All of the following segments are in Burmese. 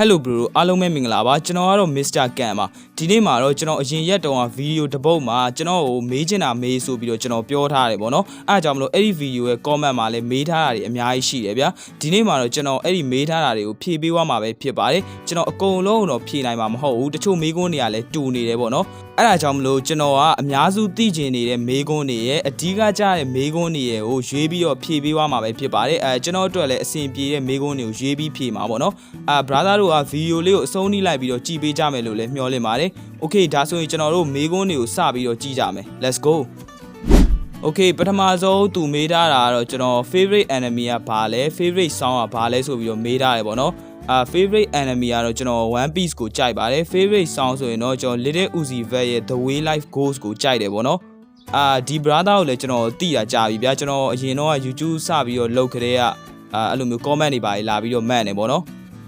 Hello bro အားလုံးပဲမင်္ဂလာပါကျွန်တော်ကတော့ Mr. Kan ပါဒီနေ့မှာတော့ကျွန်တော်အရင်ရက်တုန်းကဗီဒီယိုတစ်ပုတ်မှာကျွန်တော်ကိုမေးချင်တာမေးဆိုပြီးတော့ကျွန်တော်ပြောထားတယ်ပေါ့နော်အဲအကြောင်းမလို့အဲ့ဒီဗီဒီယိုရဲ့ comment မှာလည်းမေးထားတာတွေအများကြီးရှိတယ်ဗျာဒီနေ့မှာတော့ကျွန်တော်အဲ့ဒီမေးထားတာတွေကိုဖြေပေးသွားမှာပဲဖြစ်ပါတယ်ကျွန်တော်အကုန်လုံးတော့ဖြေနိုင်မှာမဟုတ်ဘူးတချို့မေးခွန်းတွေကလည်းတူနေတယ်ပေါ့နော်အဲ့ဒါကြောင့်မလို့ကျွန်တော်ကအများစုသိကျင်နေတဲ့မေးခွန်းတွေရဲ့အဓိကကျတဲ့မေးခွန်းတွေရဲ့ကိုရွေးပြီးတော့ဖြေပေးသွားမှာပဲဖြစ်ပါတယ်အဲကျွန်တော်အတွက်လည်းအဆင်ပြေတဲ့မေးခွန်းတွေကိုရွေးပြီးဖြေမှာပေါ့နော်အာ brother တို့ကဗီဒီယိုလေးကိုအဆုံးထိလိုက်ပြီးတော့ကြည့်ပေးကြမယ်လို့လည်းမျှော်လင့်ပါတယ် okay ဒါဆိုရင်ကျွန်တော်တို့မေးခွန်းတွေကိုစပြီးတော့ကြည့်ကြမယ် let's go okay ပထမဆုံးသူမေးထားတာကတော့ကျွန်တော် favorite enemy ကဘာလဲ favorite song ကဘာလဲဆိုပြီးတော့မေးထားတယ်ပေါ့နော်အာ favorite enemy ကတော့ကျွန်တော် One Piece ကိုကြိုက်ပါတယ် favorite song ဆိုရင်တော့ကျွန်တော် Little Uzi Vert ရဲ့ The Way Life Goes ကိုကြိုက်တယ်ပေါ့နော်အာဒီ brother ကိုလည်းကျွန်တော်သိတာကြာပြီဗျာကျွန်တော်အရင်တော့ YouTube စပြီးတော့လုပ်ကြတဲ့ကအာအဲ့လိုမျိုး comment တွေပါလာပြီးတော့မှတ်နေပေါ့နော်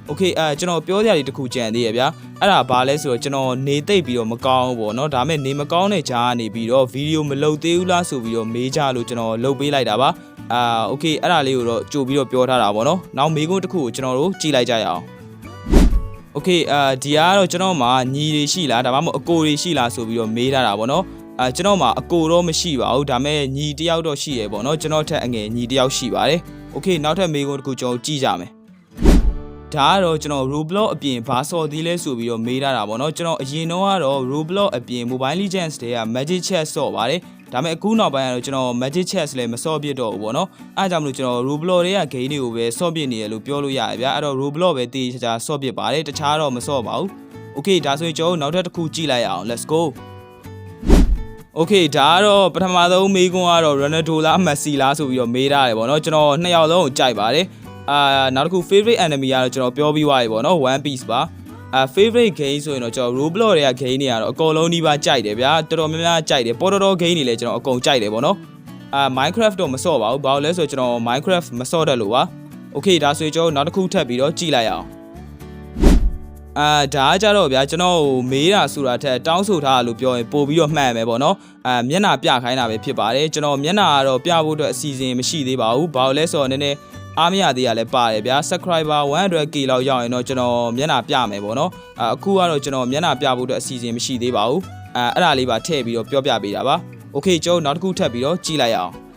โอเคအဲကျွန်တော်ပြောစရာတွေတခုကြံသေးရဗျာအဲ့ဒါဘာလဲဆိုတော့ကျွန်တော်နေသိပ်ပြီးတော့မကောင်းဘူးပေါ့နော်ဒါပေမဲ့နေမကောင်းတဲ့ဂျာကနေပြီးတော့ဗီဒီယိုမလုပ်သေးဘူးလားဆိုပြီးတော့မေးကြလို့ကျွန်တော်လုပ်ပေးလိုက်တာပါအာโอเคအဲ့ဒါလေးကိုတော့ကြိုပြီးတော့ပြောထားတာပေါ့နော်နောက်မေးခွန်းတစ်ခုကိုကျွန်တော်တို့ကြည့်လိုက်ကြရအောင်โอเคအာဒီကတော့ကျွန်တော်မှာညီတွေရှိလားဒါမှမဟုတ်အကိုတွေရှိလားဆိုပြီးတော့မေးထားတာပေါ့နော်အာကျွန်တော်မှာအကိုတော့မရှိပါဘူးဒါပေမဲ့ညီတစ်ယောက်တော့ရှိရပေါ့နော်ကျွန်တော်ထက်အငယ်ညီတစ်ယောက်ရှိပါတယ်โอเคနောက်ထပ်မေးခွန်းတစ်ခုကျွန်တော်ကြည့်ကြမယ် ဒါကတော့ကျွန်တော် Roblox အပြင်ဘာစော်သေးလဲဆိုပြီးတော့မေးထားတာပေါ့နော်ကျွန်တော်အရင်တော့ကတော့ Roblox အပြင် Mobile Legends တွေက Magic Chess စော့ပါတယ်ဒါပေမဲ့အခုနောက်ပိုင်းကတော့ကျွန်တော် Magic Chess လည်းမစော့ပြစ်တော့ဘူးပေါ့နော်အဲအကြောင့်မလို့ကျွန်တော် Roblox တွေက game တွေကိုပဲစော့ပြစ်နေရလို့ပြောလို့ရရဗျာအဲ့တော့ Roblox ပဲတည်ချာချာစော့ပြစ်ပါတယ်တခြားတော့မစော့ပါဘူး Okay ဒါဆိုရင်ကျွန်တော်နောက်ထပ်တစ်ခုကြည့်လိုက်ရအောင် let's go Okay ဒါကတော့ပထမဆုံးမေးခွန်းကတော့ Ronaldo လား Messi လားဆိုပြီးတော့မေးထားတယ်ပေါ့နော်ကျွန်တော်နှစ်ယောက်လုံးကိုကြိုက်ပါတယ် အာနောက်တစ်ခု favorite enemy ကတော့ကျွန်တော်ပြောပြီးသွားပြီပေါ့နော် One Piece ပါအာ favorite game ဆိုရင်တော့ကျွန်တော် Roblox တွေက game တွေကတော့အကုန်လုံးနှီးပါကြိုက်တယ်ဗျာတော်တော်များများကြိုက်တယ်ပေါ်တော်တော် game တွေလည်းကျွန်တော်အကုန်ကြိုက်တယ်ပေါ့နော်အာ Minecraft တော့မစော့ပါဘူးဘာလို့လဲဆိုတော့ကျွန်တော် Minecraft မစော့တတ်လို့ပါ Okay ဒါဆိုရင်ကျွန်တော်နောက်တစ်ခုထပ်ပြီးတော့ကြည့်လိုက်ရအောင် အာဒါကကြတော့ဗျာကျွန်တော်မေးတာဆိုတာထက်တောင်းဆိုထားတာလို့ပြောရင်ပို့ပြီးတော့မှန်မယ်ပေါ့နော်အာမျက်နှာပြခိုင်းတာပဲဖြစ်ပါတယ်ကျွန်တော်မျက်နှာကတော့ပြဖို့အတွက်အစီအစဉ်မရှိသေးပါဘူးဘာလို့လဲဆိုတော့နည်းနည်းအားမရသေးရလဲပါတယ်ဗျာ subscriber 100k လောက်ရောက်ရင်တော့ကျွန်တော်မျက်နှာပြမယ်ပေါ့နော်အခုကတော့ကျွန်တော်မျက်နှာပြဖို့အတွက်အစီအစဉ်မရှိသေးပါဘူးအဲအဲ့ဒါလေးပါထည့်ပြီးတော့ပြောပြပေးတာပါ okay ကျွန်တော်နောက်တစ်ခုထပ်ပြီးတော့ကြည့်လိုက်အောင်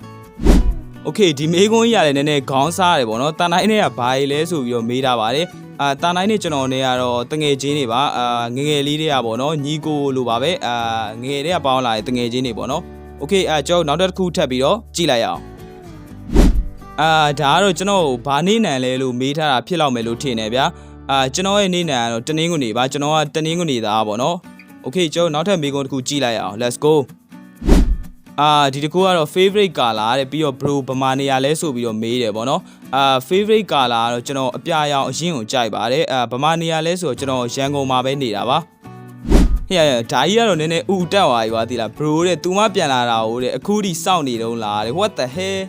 โอเคဒီမေးခွန်းကြီးရတယ်နည်းနည်းခေါင်းစားရတယ်ပေါ့နော်တန်တိုင်းနဲ့ကဘာကြီးလဲဆိုပြီးတော့မေးထားပါတယ်အာတန်တိုင်းနဲ့ကျွန်တော်နဲ့ကတော့တငယ်ချင်းတွေပါအာငယ်ငယ်လေးတွေကပေါ့နော်ညီကိုလိုပါပဲအာငယ်ငယ်တွေကပေါင်းလာတဲ့တငယ်ချင်းတွေပေါ့နော်โอเคအာကျွန်တော်နောက်တစ်ခုထပ်ပြီးတော့ကြည့်လိုက်ရအောင်အာဒါကတော့ကျွန်တော်ဘာနေနံလဲလို့မေးထားတာဖြစ်လောက်မယ်လို့ထင်တယ်ဗျာအာကျွန်တော်ရဲ့နေနံကတော့တနင်္ဂနွေပါကျွန်တော်ကတနင်္ဂနွေသားပေါ့နော်โอเคကျွန်တော်နောက်ထပ်မေးခွန်းတစ်ခုကြည့်လိုက်ရအောင် let's go အာဒီတကူကတော့ favorite color တဲ့ပြီးတော့ bro ဗမာနေရာလဲဆိုပြီးတော့မေးတယ်ပေါ့နော်အာ favorite color ကတော့ကျွန်တော်အပြာရောင်အရင်ကိုကြိုက်ပါတယ်အာဗမာနေရာလဲဆိုတော့ကျွန်တော်ရန်ကုန်မှာပဲနေတာပါဟဲ့ရဒါကြီးကတော့နည်းနည်းဥတက်သွားပြီပါသီလား bro တဲ့ तू မပြန်လာတာဟိုတဲ့အခုထိစောင့်နေတော့လားတဲ့ what the hell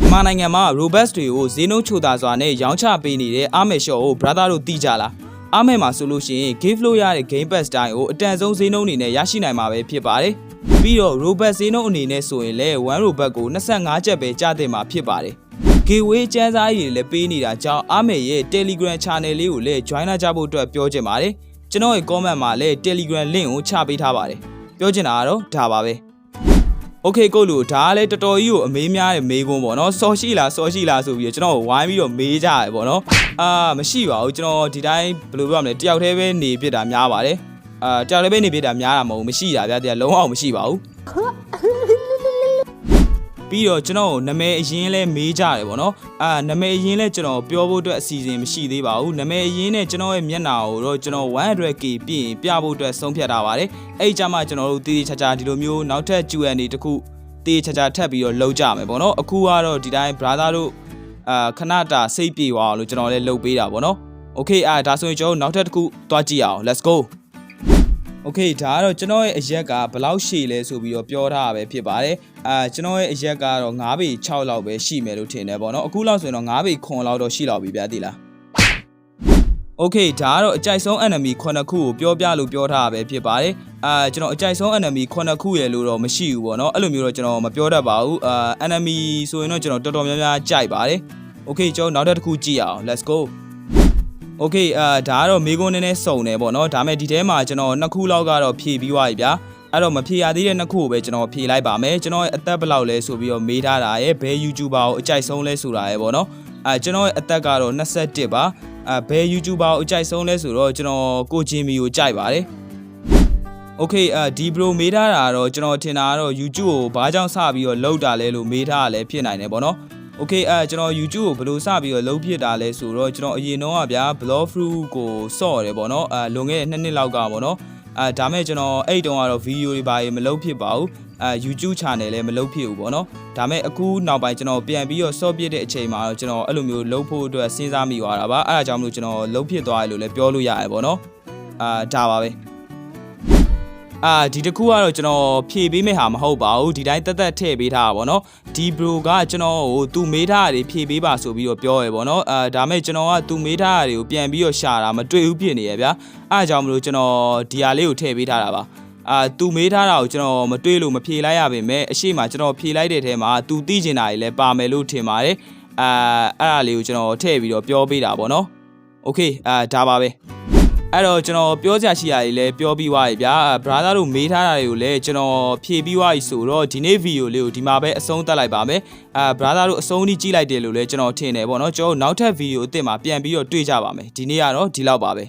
မြန်မာနိုင်ငံမှာ robust တွေကိုဈေးနှုန်းချိုသာစွာနဲ့ရောင်းချပေးနေတဲ့အာမယ်ရှော့ကို brother တို့သိကြလားအာမယ်မှာဆိုလို့ရှိရင် give လို့ရတဲ့ game pass တိုင်းကိုအတန်ဆုံးဈေးနှုန်းအနေနဲ့ရရှိနိုင်မှာပဲဖြစ်ပါတယ် ပြီးတော့ Robert ဈေးနှုန်းအနေနဲ့ဆိုရင်လည်း1 Robert ကို25ကျပ်ပဲကြားတင်မှာဖြစ်ပါတယ်။ Gateway စန်းစားရည်လည်းပေးနေတာကြောင့်အားမယ်ရဲ့ Telegram Channel လေးကိုလည်း join လာကြဖို့အတွက်ပြောချင်ပါတယ်။ကျွန်တော်ရဲ့ comment မှာလည်း Telegram link ကိုချပေးထားပါတယ်။ပြောချင်တာကတော့ဒါပါပဲ။ Okay ကိုလူဒါကလည်းတော်တော်ကြီးကိုအမေးများတဲ့မေးခွန်းပေါ့နော်စော်ရှိလားစော်ရှိလားဆိုပြီးတော့ကျွန်တော်ဝိုင်းပြီးတော့မေးကြရပေါ့နော်အာမရှိပါဘူးကျွန်တော်ဒီတိုင်းဘယ်လိုပြောရမလဲတယောက်တည်းပဲနေဖြစ်တာများပါတယ် အာတယောက်တည်းပဲနေပြစ်တာများတာမဟုတ်ဘူးမရှိတာဗျာတရားလုံးအောင်မရှိပါဘူးပြီးတော့ကျွန်တော်ကိုနာမည်အရင်လဲမေးကြတယ်ပေါ့နော်အာနာမည်အရင်လဲကျွန်တော်ပြောဖို့အတွက်အစီအစဉ်မရှိသေးပါဘူးနာမည်အရင်နဲ့ကျွန်တော်ရဲ့မျက်နှာကိုတော့ကျွန်တော် 100k ပြည့်ရင်ပြဖို့အတွက်ဆုံးဖြတ်ထားပါတယ်အဲ့ဒီကြမှာကျွန်တော်တို့တည်တည်ချာချာဒီလိုမျိုးနောက်ထပ် Q&A တခုတည်ချာချာထပ်ပြီးတော့လုပ်ကြမယ်ပေါ့နော်အခုကတော့ဒီတိုင်း brother တို့အာခဏတာစိတ်ပြေသွားအောင်လို့ကျွန်တော်လည်းလုပ်ပေးတာပေါ့နော် Okay အာဒါဆိုရင်ကျွန်တော်နောက်ထပ်တစ်ခုသွားကြည့်အောင် let's go Okay ဒါကတော့ကျွန်တော်ရဲ့အရက်ကဘယ်လောက်ရှည်လဲဆိုပြီးတော့ပြောထားတာပဲဖြစ်ပါတယ်အာကျွန်တော်ရဲ့အရက်ကတော့9ပေ6လောက်ပဲရှိမယ်လို့ထင်တယ်ပေါ့နော်အခုလောက်ဆိုရင်တော့9ပေ9လောက်တော့ရှိလောက်ပြီဗျာသိလား Okay ဒါကတော့အကြိုက်ဆုံး enemy 9ခုကိုပြောပြလို့ပြောထားတာပဲဖြစ်ပါတယ်အာကျွန်တော်အကြိုက်ဆုံး enemy 9ခုရယ်လို့တော့မရှိဘူးပေါ့နော်အဲ့လိုမျိုးတော့ကျွန်တော်မပြောတတ်ပါဘူးအာ enemy ဆိုရင်တော့ကျွန်တော်တော်တော်များများကြိုက်ပါတယ် Okay ကျွန်တော်နောက်တစ်ခုကြည့်ရအောင် let's go ။ Okay အာဒါကတော့မေကွန်းနည်းနည်းစုံတယ်ပေါ့နော်။ဒါမဲ့ဒီထဲမှာကျွန်တော်နှစ်ခုလောက်ကတော့ဖြည့်ပြီးသွားပြီဗျာ။အဲ့တော့မဖြေရသေးတဲ့နှစ်ခုကိုပဲကျွန်တော်ဖြေလိုက်ပါမယ်ကျွန်တော်ရဲ့အသက်ဘယ်လောက်လဲဆိုပြီးတော့မေးထားတာရဲ့ဘယ် YouTuber ကိုအကြိုက်ဆုံးလဲဆိုတာရဲ့ပေါ့နော်အဲကျွန်တော်ရဲ့အသက်ကတော့21ပါအဲဘယ် YouTuber ကိုအကြိုက်ဆုံးလဲဆိုတော့ကျွန်တော်ကိုဂျင်မီကိုကြိုက်ပါတယ် Okay အဲဒီဘရိုမေးထားတာတော့ကျွန်တော်ထင်တာကတော့ YouTube ကိုဘာကြောင့်စပြီးတော့လောက်တာလဲလို့မေးထားတာလည်းဖြစ်နိုင်တယ်ပေါ့နော် ။ Okay အဲကျွန်တော် YouTube ကိုဘယ်လိုစပြီးတော့လုံးဖြစ်တာလဲဆိုတော့ကျွန်တော်အရင်တော့ကဗျာ blog through ကိုစော့တယ်ပေါ့နော်။အဲလွန်ခဲ့တဲ့နှစ်နှစ်လောက်ကပေါ့နော်။အဲဒါမဲ့ကျွန်တော်အဲ့တုန်းကတော့ video တွေပါရေမလုံးဖြစ်ပါဘူး။အဲ YouTube channel လည်းမလုံးဖြစ်ဘူးပေါ့နော်။ဒါမဲ့အခုနောက်ပိုင်းကျွန်တော်ပြန်ပြီးတော့စော့ပြစ်တဲ့အချိန်မှာတော့ကျွန်တော်အဲ့လိုမျိုးလုံးဖို့အတွက်စဉ်းစားမိသွားတာပါ။အဲဒါကြောင့်မလို့ကျွန်တော်လုံးဖြစ်သွားတယ်လို့လည်းပြောလို့ရတယ်ပေါ့နော်။အာဒါပါပဲ။ အာဒီတစ်ခုကတော့ကျွန်တော်ဖြည့်ပေးမယ့်ဟာမဟုတ်ပါဘူးဒီတိုင်းတက်တက်ထည့်ပေးထားတာပေါ့နော်ဒီ bro ကကျွန်တော်ကိုသူမေးထားတာတွေဖြည့်ပေးပါဆိုပြီးတော့ပြောရယ်ပေါ့နော်အာဒါမဲ့ကျွန်တော်ကသူမေးထားတာတွေကိုပြန်ပြီးတော့ရှာတာမတွေ့ဘူးဖြစ်နေရဗျာအားကြောင့်မလို့ကျွန်တော်ဒီဟာလေးကိုထည့်ပေးထားတာပါအာသူမေးထားတာကိုကျွန်တော်မတွေ့လို့မဖြေလိုက်ရပါပဲအရှိမကျွန်တော်ဖြေလိုက်တဲ့ထဲမှာသူသိကျင်တာတွေလည်းပါမယ်လို့ထင်ပါတယ်အာအဲ့ဒါလေးကိုကျွန်တော်ထည့်ပြီးတော့ပြောပေးတာပေါ့နော်โอเคအာဒါပါပဲ အဲ့တော့ကျွန်တော်ပြောစရာရှိတာတွေလည်းပြောပြီးသွားပြီဗျာဘရာသာတို့မေးထားတာတွေကိုလည်းကျွန်တော်ဖြည့်ပြီးသွားပြီဆိုတော့ဒီနေ့ဗီဒီယိုလေးကိုဒီမှာပဲအဆုံးသတ်လိုက်ပါမယ်အာဘရာသာတို့အဆုံးထိကြည့်လိုက်တယ်လို့လည်းကျွန်တော်ထင်တယ်ပေါ့နော်ကျွန်တော်တို့နောက်ထပ်ဗီဒီယိုအသစ်မှာပြန်ပြီးတော့တွေ့ကြပါမယ်ဒီနေ့ကတော့ဒီလောက်ပါပဲ